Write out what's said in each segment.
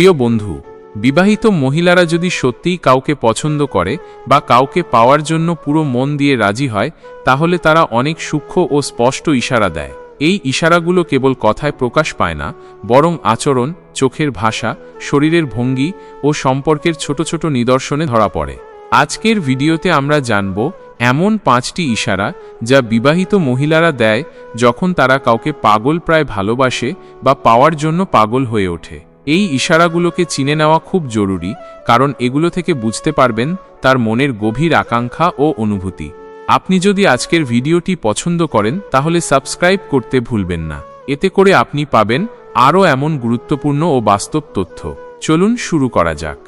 প্রিয় বন্ধু, বিবাহিত মহিলারা যদি সত্যিই কাউকে পছন্দ করে বা কাউকে পাওয়ার জন্য পুরো মন দিয়ে রাজি হয়, তাহলে তারা অনেক সূক্ষ্ম ও স্পষ্ট ইশারা দেয়। এই ইশারাগুলো কেবল কথায় প্রকাশ পায় না, বরং আচরণ, চোখের ভাষা, শরীরের ভঙ্গি ও সম্পর্কের ছোট ছোট নিদর্শনে ধরা পড়ে। আজকের ভিডিওতে আমরা জানব এমন পাঁচটি ইশারা যা বিবাহিত মহিলারা দেয় যখন তারা কাউকে পাগল প্রায় ভালোবাসে বা পাওয়ার জন্য পাগল হয়ে ওঠে। এই ইশারাগুলোকে চিনে নেওয়া খুব জরুরি, কারণ এগুলো থেকে বুঝতে পারবেন তার মনের গভীর আকাঙ্ক্ষা ও অনুভূতি। আপনি যদি আজকের ভিডিওটি পছন্দ করেন, তাহলে সাবস্ক্রাইব করতে ভুলবেন না। এতে করে আপনি পাবেন আরও এমন গুরুত্বপূর্ণ ও বাস্তব তথ্য। চলুন শুরু করা যাক।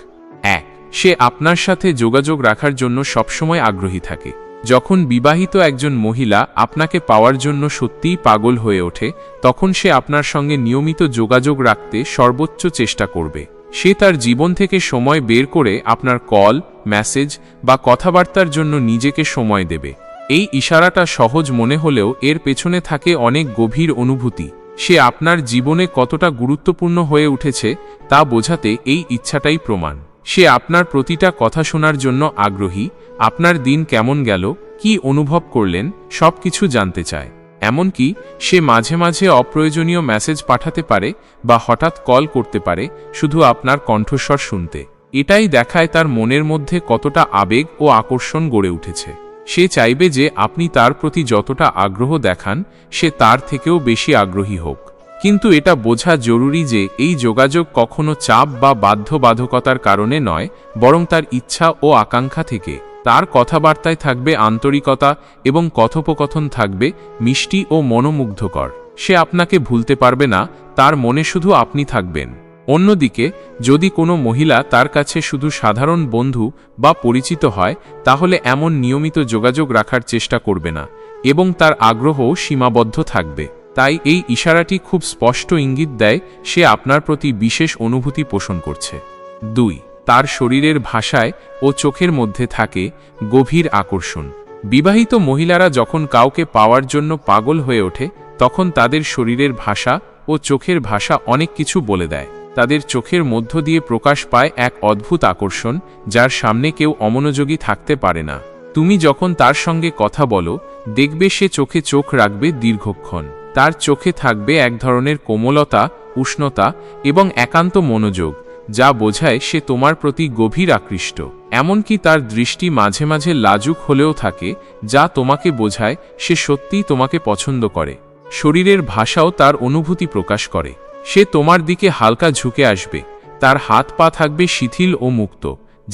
এক, সে আপনার সাথে যোগাযোগ রাখার জন্য সবসময় আগ্রহী থাকে। যখন বিবাহিত একজন মহিলা আপনাকে পাওয়ার জন্য সত্যিই পাগল হয়ে ওঠে, তখন সে আপনার সঙ্গে নিয়মিত যোগাযোগ রাখতে সর্বোচ্চ চেষ্টা করবে। সে তার জীবন থেকে সময় বের করে আপনার কল, মেসেজ বা কথাবার্তার জন্য নিজেকে সময় দেবে। এই ইশারাটা সহজ মনে হলেও এর পেছনে থাকে অনেক গভীর অনুভূতি। সে আপনার জীবনে কতটা গুরুত্বপূর্ণ হয়ে উঠেছে তা বোঝাতে এই ইচ্ছাটাই প্রমাণ। সে আপনার প্রতিটা কথা শোনার জন্য আগ্রহী, আপনার দিন কেমন গেল, কি অনুভব করলেন সব কিছু জানতে চায়। এমনকি, সে মাঝে মাঝে অপ্রয়োজনীয় মেসেজ পাঠাতে পারে বা হঠাৎ কল করতে পারে শুধু আপনার কণ্ঠস্বর শুনতে। এটাই দেখায় তার মনের মধ্যে কতটা আবেগ ও আকর্ষণ গড়ে উঠেছে। সে চাইবে যে আপনি তার প্রতি যতটা আগ্রহ দেখান, সে তার থেকেও বেশি আগ্রহী হোক। কিন্তু এটা বোঝা জরুরি যে এই যোগাযোগ কখনো চাপ বা বাধ্যবাধকতার কারণে নয়, বরং তার ইচ্ছা ও আকাঙ্ক্ষা থেকে। তার কথাবার্তায় থাকবে আন্তরিকতা এবং কথোপকথন থাকবে মিষ্টি ও মনোমুগ্ধকর। সে আপনাকে ভুলতে পারবে না, তার মনে শুধু আপনি থাকবেন। অন্যদিকে, যদি কোনো মহিলা তার কাছে শুধু সাধারণ বন্ধু বা পরিচিত হয়, তাহলে এমন নিয়মিত যোগাযোগ রাখার চেষ্টা করবে না, এবং তার আগ্রহও সীমাবদ্ধ থাকবে। তাই এই ইশারাটি খুব স্পষ্ট ইঙ্গিত দেয়, সে আপনার প্রতি বিশেষ অনুভূতি পোষণ করছে। দুই, তার শরীরের ভাষায় ও চোখের মধ্যে থাকে গভীর আকর্ষণ। বিবাহিত মহিলারা যখন কাউকে পাওয়ার জন্য পাগল হয়ে ওঠে, তখন তাদের শরীরের ভাষা ও চোখের ভাষা অনেক কিছু বলে দেয়। তাদের চোখের মধ্য দিয়ে প্রকাশ পায় এক অদ্ভুত আকর্ষণ, যার সামনে কেউ অমনোযোগী থাকতে পারে না। তুমি যখন তার সঙ্গে কথা বলো, দেখবে সে চোখে চোখ রাখবে দীর্ঘক্ষণ। তার চোখে থাকবে এক ধরনের কোমলতা, উষ্ণতা এবং একান্ত মনোযোগ, যা বোঝায় সে তোমার প্রতি গভীর আকৃষ্ট। এমনকি তার দৃষ্টি মাঝে মাঝে লাজুক হলেও থাকে, যা তোমাকে বোঝায় সে সত্যিই তোমাকে পছন্দ করে। শরীরের ভাষাও তার অনুভূতি প্রকাশ করে। সে তোমার দিকে হালকা ঝুঁকে আসবে, তার হাত পা থাকবে শিথিল ও মুক্ত।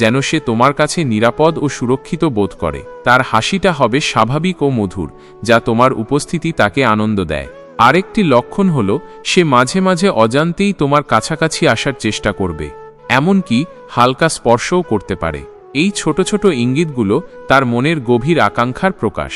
যেন সে তোমার কাছে নিরাপদ ও সুরক্ষিত বোধ করে। তার হাসিটা হবে স্বাভাবিক ও মধুর, যা তোমার উপস্থিতি তাকে আনন্দ দেয়। আরেকটি লক্ষণ হল, সে মাঝে মাঝে অজান্তেই তোমার কাছাকাছি আসার চেষ্টা করবে। এমনকি হালকা স্পর্শও করতে পারে। এই ছোট ছোট ইঙ্গিতগুলো তার মনের গভীর আকাঙ্ক্ষার প্রকাশ।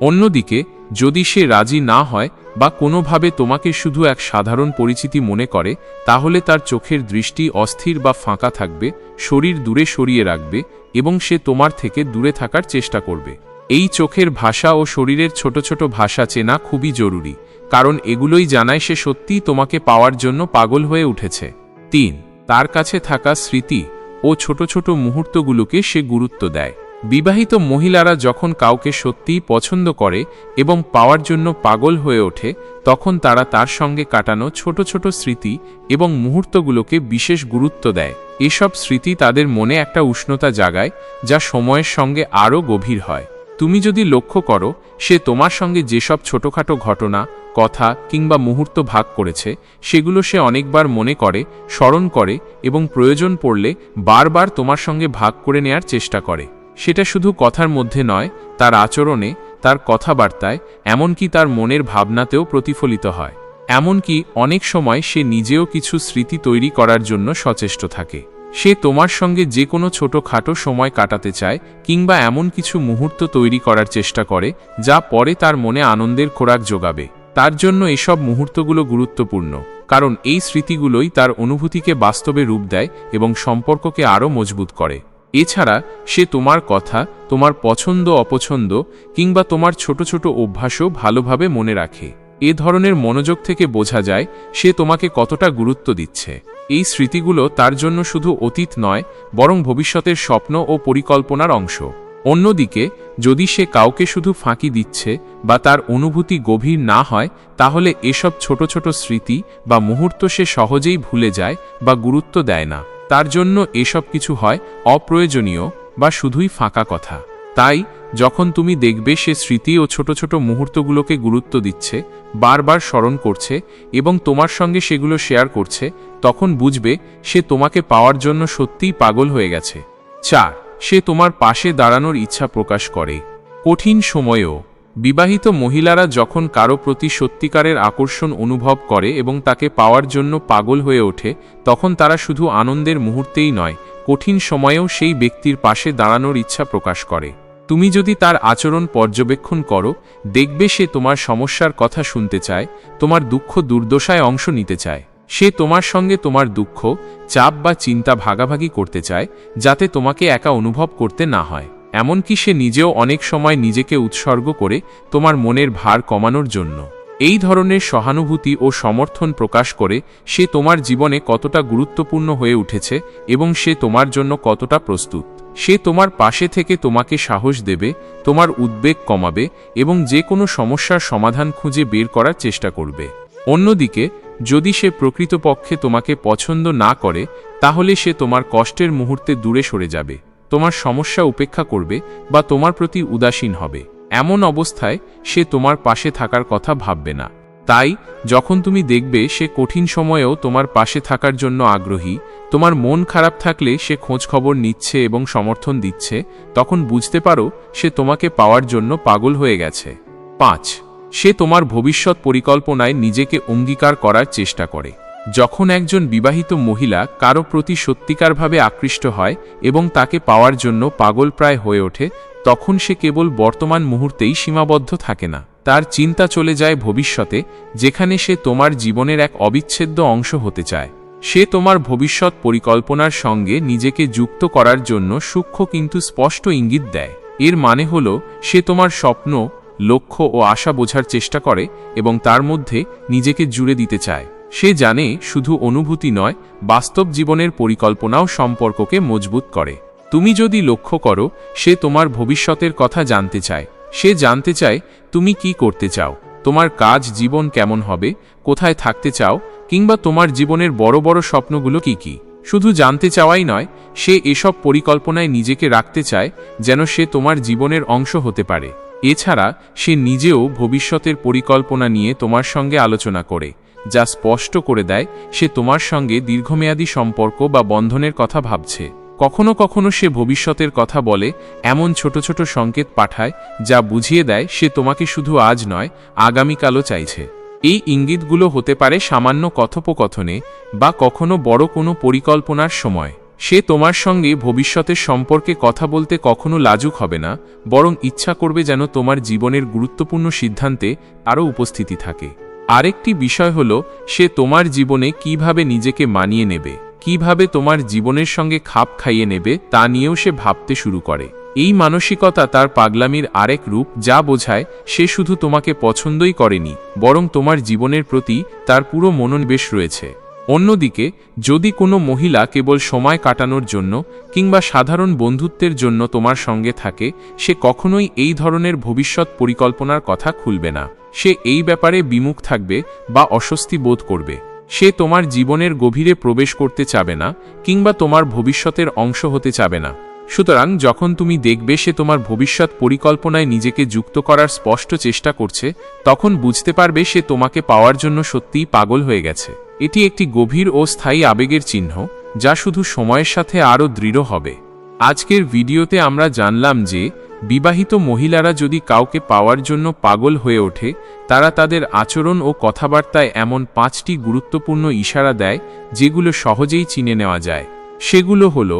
অন্যদিকে, যদি সে রাজি না হয় বা কোনোভাবে তোমাকে শুধু এক সাধারণ পরিচিতি মনে করে, তাহলে তার চোখের দৃষ্টি অস্থির বা ফাঁকা থাকবে, শরীর দূরে সরিয়ে রাখবে এবং সে তোমার থেকে দূরে থাকার চেষ্টা করবে। এই চোখের ভাষা ও শরীরের ছোট ছোট ভাষা চেনা খুবই জরুরি, কারণ এগুলোই জানায় সে সত্যিই তোমাকে পাওয়ার জন্য পাগল হয়ে উঠেছে। তিন, তার কাছে থাকা স্মৃতি ও ছোট ছোট মুহূর্তগুলোকে সে গুরুত্ব দেয়। বিবাহিত মহিলারা যখন কাউকে সত্যিই পছন্দ করে এবং পাওয়ার জন্য পাগল হয়ে ওঠে, তখন তারা তার সঙ্গে কাটানো ছোট ছোট স্মৃতি এবং মুহূর্তগুলোকে বিশেষ গুরুত্ব দেয়। এসব স্মৃতি তাদের মনে একটা উষ্ণতা জাগায়, যা সময়ের সঙ্গে আরও গভীর হয়। তুমি যদি লক্ষ্য করো, সে তোমার সঙ্গে যেসব ছোটখাটো ঘটনা, কথা কিংবা মুহূর্ত ভাগ করেছে, সেগুলো সে অনেকবার মনে করে, স্মরণ করে এবং প্রয়োজন পড়লে বারবার তোমার সঙ্গে ভাগ করে নেয়ার চেষ্টা করে। সেটা শুধু কথার মধ্যে নয়, তার আচরণে, তার কথাবার্তায়, এমনকি তার মনের ভাবনাতেও প্রতিফলিত হয়। এমনকি অনেক সময় সে নিজেও কিছু স্মৃতি তৈরি করার জন্য সচেষ্ট থাকে। সে তোমার সঙ্গে যে কোনো ছোটোখাটো সময় কাটাতে চায়, কিংবা এমন কিছু মুহূর্ত তৈরি করার চেষ্টা করে, যা পরে তার মনে আনন্দের খোরাক যোগাবে। তার জন্য এসব মুহূর্তগুলো গুরুত্বপূর্ণ, কারণ এই স্মৃতিগুলোই তার অনুভূতিকে বাস্তবে রূপ দেয় এবং সম্পর্ককে আরও মজবুত করে। এছাড়া সে তোমার কথা, তোমার পছন্দ, অপছন্দ কিংবা তোমার ছোট ছোট অভ্যাসও ভালোভাবে মনে রাখে। এ ধরনের মনোযোগ থেকে বোঝা যায় সে তোমাকে কতটা গুরুত্ব দিচ্ছে। এই স্মৃতিগুলো তার জন্য শুধু অতীত নয়, বরং ভবিষ্যতের স্বপ্ন ও পরিকল্পনার অংশ। অন্যদিকে, যদি সে কাউকে শুধু ফাঁকি দিচ্ছে বা তার অনুভূতি গভীর না হয়, তাহলে এসব ছোট ছোট স্মৃতি বা মুহূর্ত সে সহজেই ভুলে যায় বা গুরুত্ব দেয় না। তার জন্য এসব কিছু হয় অপ্রয়োজনীয় বা শুধুই ফাঁকা কথা। তাই, যখন তুমি দেখবে সে স্মৃতি ও ছোট ছোট মুহূর্তগুলোকে গুরুত্ব দিচ্ছে, বারবার স্মরণ করছে এবং তোমার সঙ্গে সেগুলো শেয়ার করছে, তখন বুঝবে সে তোমাকে পাওয়ার জন্য সত্যিই পাগল হয়ে গেছে। চার, সে তোমার পাশে দাঁড়ানোর ইচ্ছা প্রকাশ করে। কঠিন সময়েও। বিবাহিত মহিলারা যখন কারও প্রতি সত্যিকারের আকর্ষণ অনুভব করে এবং তাকে পাওয়ার জন্য পাগল হয়ে ওঠে, তখন তারা শুধু আনন্দের মুহূর্তেই নয়, কঠিন সময়েও সেই ব্যক্তির পাশে দাঁড়ানোর ইচ্ছা প্রকাশ করে। তুমি যদি তার আচরণ পর্যবেক্ষণ করো, দেখবে সে তোমার সমস্যার কথা শুনতে চায়, তোমার দুঃখ দুর্দশায় অংশ নিতে চায়। সে তোমার সঙ্গে তোমার দুঃখ, চাপ বা চিন্তা ভাগাভাগি করতে চায়, যাতে তোমাকে একা অনুভব করতে না হয়। এমনকি সে নিজেও অনেক সময় নিজেকে উৎসর্গ করে তোমার মনের ভার কমানোর জন্য। এই ধরনের সহানুভূতি ও সমর্থন প্রকাশ করে সে তোমার জীবনে কতটা গুরুত্বপূর্ণ হয়ে উঠেছে এবং সে তোমার জন্য কতটা প্রস্তুত। সে তোমার পাশে থেকে তোমাকে সাহস দেবে, তোমার উদ্বেগ কমাবে এবং যে কোনো সমস্যার সমাধান খুঁজে বের করার চেষ্টা করবে। অন্যদিকে, যদি সে প্রকৃতপক্ষে তোমাকে পছন্দ না করে, তাহলে সে তোমার কষ্টের মুহূর্তে দূরে সরে যাবে। তোমার সমস্যা উপেক্ষা করবে বা তোমার প্রতি উদাসীন হবে। এমন অবস্থায় সে তোমার পাশে থাকার কথা ভাববে না। তাই, যখন তুমি দেখবে সে কঠিন সময়েও তোমার পাশে থাকার জন্য আগ্রহী, তোমার মন খারাপ থাকলে সে খোঁজ খবর নিচ্ছে এবং সমর্থন দিচ্ছে, তখন বুঝতে পারো সে তোমাকে পাওয়ার জন্য পাগল হয়ে গেছে। পাঁচ, সে তোমার ভবিষ্যৎ পরিকল্পনায় নিজেকে অঙ্গীকার করার চেষ্টা করে। যখন একজন বিবাহিত মহিলা কারও প্রতি সত্যিকারভাবে আকৃষ্ট হয় এবং তাকে পাওয়ার জন্য পাগল প্রায় হয়ে ওঠে, তখন সে কেবল বর্তমান মুহূর্তেই সীমাবদ্ধ থাকে না। তার চিন্তা চলে যায় ভবিষ্যতে, যেখানে সে তোমার জীবনের এক অবিচ্ছেদ্য অংশ হতে চায়। সে তোমার ভবিষ্যৎ পরিকল্পনার সঙ্গে নিজেকে যুক্ত করার জন্য সূক্ষ্ম কিন্তু স্পষ্ট ইঙ্গিত দেয়। এর মানে হল, সে তোমার স্বপ্ন, লক্ষ্য ও আশা বোঝার চেষ্টা করে এবং তার মধ্যে নিজেকে জুড়ে দিতে চায়। সে জানে শুধু অনুভূতি নয়, বাস্তব জীবনের পরিকল্পনাও সম্পর্ককে মজবুত করে। তুমি যদি লক্ষ্য করো, সে তোমার ভবিষ্যতের কথা জানতে চায়। সে জানতে চায়, তুমি কি করতে চাও? তোমার কাজ জীবন কেমন হবে? কোথায় থাকতে চাও? কিংবা তোমার জীবনের বড় বড় স্বপ্নগুলো কি কি? শুধু জানতে চাওয়াই নয়, সে এসব পরিকল্পনায় নিজেকে রাখতে চায়, যেন সে তোমার জীবনের অংশ হতে পারে। এছাড়া, সে নিজেও ভবিষ্যতের পরিকল্পনা নিয়ে তোমার সঙ্গে আলোচনা করে। যা স্পষ্ট করে দেয়, সে তোমার সঙ্গে দীর্ঘমেয়াদী সম্পর্ক বা বন্ধনের কথা ভাবছে। কখনো কখনো সে ভবিষ্যতের কথা বলে, এমন ছোট ছোট সংকেত পাঠায়, যা বুঝিয়ে দেয় সে তোমাকে শুধু আজ নয়, আগামীকালও চাইছে। এই ইঙ্গিতগুলো হতে পারে সামান্য কথোপকথনে বা কখনো বড় কোনো পরিকল্পনার সময়। সে তোমার সঙ্গে ভবিষ্যতের সম্পর্কে কথা বলতে কখনো লাজুক হবে না, বরং ইচ্ছা করবে যেন তোমার জীবনের গুরুত্বপূর্ণ সিদ্ধান্তে আরও উপস্থিতি থাকে। আরেকটি বিষয় হল, সে তোমার জীবনে কীভাবে নিজেকে মানিয়ে নেবে, কীভাবে তোমার জীবনের সঙ্গে খাপ খাইয়ে নেবে, তা নিয়েও সে ভাবতে শুরু করে। এই মানসিকতা তার পাগলামির আরেক রূপ, যা বোঝায়, সে শুধু তোমাকে পছন্দই করেনি, বরং তোমার জীবনের প্রতি তার পুরো মনোনিবেশ রয়েছে। অন্যদিকে, যদি কোনো মহিলা কেবল সময় কাটানোর জন্য কিংবা সাধারণ বন্ধুত্বের জন্য তোমার সঙ্গে থাকে, সে কখনোই এই ধরনের ভবিষ্যৎ পরিকল্পনার কথা খুলবে না। সে এই ব্যাপারে বিমুখ থাকবে বা অস্বস্তি বোধ করবে। সে তোমার জীবনের গভীরে প্রবেশ করতে চাবে না কিংবা তোমার ভবিষ্যতের অংশ হতে চাবে না। সুতরাং যখন তুমি দেখবে সে তোমার ভবিষ্যৎ পরিকল্পনায় নিজেকে যুক্ত করার স্পষ্ট চেষ্টা করছে, তখন বুঝতে পারবে সে তোমাকে পাওয়ার জন্য সত্যিই পাগল হয়ে গেছে। এটি একটি গভীর ও স্থায়ী আবেগের চিহ্ন, যা শুধু সময়ের সাথে আরও দৃঢ় হবে। আজকের ভিডিওতে আমরা জানলাম যে, বিবাহিত মহিলারা যদি কাউকে পাওয়ার জন্য পাগল হয়ে ওঠে, তারা তাদের আচরণ ও কথাবার্তায় এমন পাঁচটি গুরুত্বপূর্ণ ইশারা দেয়, যেগুলো সহজেই চিনে নেওয়া যায়। সেগুলো হল,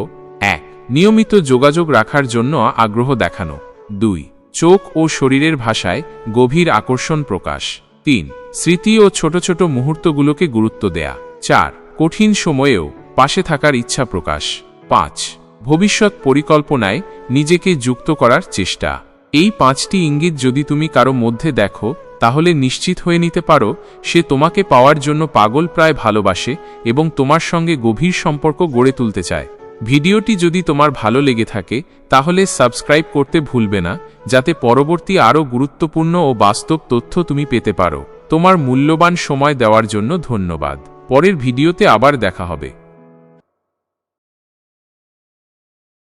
এক, নিয়মিত যোগাযোগ রাখার জন্য আগ্রহ দেখানো। দুই, চোখ ও শরীরের ভাষায় গভীর আকর্ষণ প্রকাশ। তিন, স্মৃতি ও ছোট ছোট মুহূর্তগুলোকে গুরুত্ব দেয়া। চার, কঠিন সময়েও পাশে থাকার ইচ্ছা প্রকাশ। পাঁচ, ভবিষ্যৎ পরিকল্পনায় নিজেকে যুক্ত করার চেষ্টা। এই পাঁচটি ইঙ্গিত যদি তুমি কারও মধ্যে দেখো, তাহলে নিশ্চিত হয়ে নিতে পারো, সে তোমাকে পাওয়ার জন্য পাগল প্রায় ভালোবাসে এবং তোমার সঙ্গে গভীর সম্পর্ক গড়ে তুলতে চায়। ভিডিওটি যদি তোমার ভালো লেগে থাকে, তাহলে সাবস্ক্রাইব করতে ভুলবে না, যাতে পরবর্তী আরও গুরুত্বপূর্ণ ও বাস্তব তথ্য তুমি পেতে পারো। তোমার মূল্যবান সময় দেওয়ার জন্য ধন্যবাদ। পরের ভিডিওতে আবার দেখা হবে।